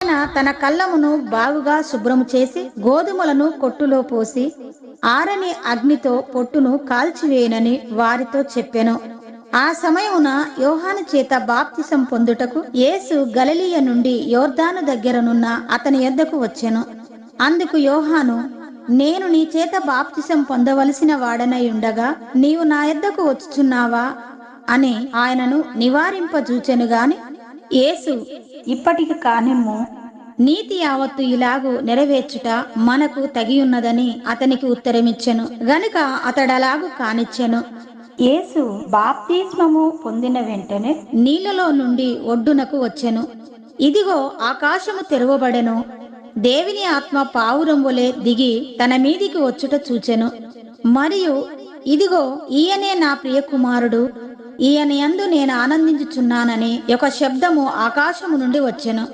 ఆయన తన కళ్ళమును బాగుగా శుభ్రము చేసి గోధుమలను కొట్టులో పోసి ఆరని అగ్నితో పొట్టును కాల్చివేయనని వారితో చెప్పెను. ఆ సమయమున యోహాను చేత బాప్తిసం పొందుటకు యేసు గలలియ నుండి యోర్ధాను దగ్గరనున్న అతని యొద్దకు వచ్చెను. అందుకు యోహాను నేను నీ చేత బాప్తిసం పొందవలసిన వాడనై ఉండగా నీవు నా యొద్దకు వచ్చుచున్నావా? అని ఆయనను నివారింపజూచెను గాని యేసు ఇప్పటికి కానిమ్ము. నీతి యావత్తు ఇలాగు నెరవేర్చుట మనకు తగియున్నదని అతనికి ఉత్తరమిచ్చెను. గనుక అతడలాగు కానిచ్చెను. యేసు బాప్తిస్మము పొందిన వెంటనే నీళ్ళలో నుండి ఒడ్డునకు వచ్చెను. ఇదిగో ఆకాశము తెరవబడెను. దేవిని ఆత్మ పావురం వలె దిగి తన మీదికి వచ్చుట చూచెను. మరియు ఇదిగో ఈయనే నా ప్రియ కుమారుడు ఈయన యందు నేను ఆనందించుచున్నానని ఒక శబ్దము ఆకాశము నుండి వచ్చెను.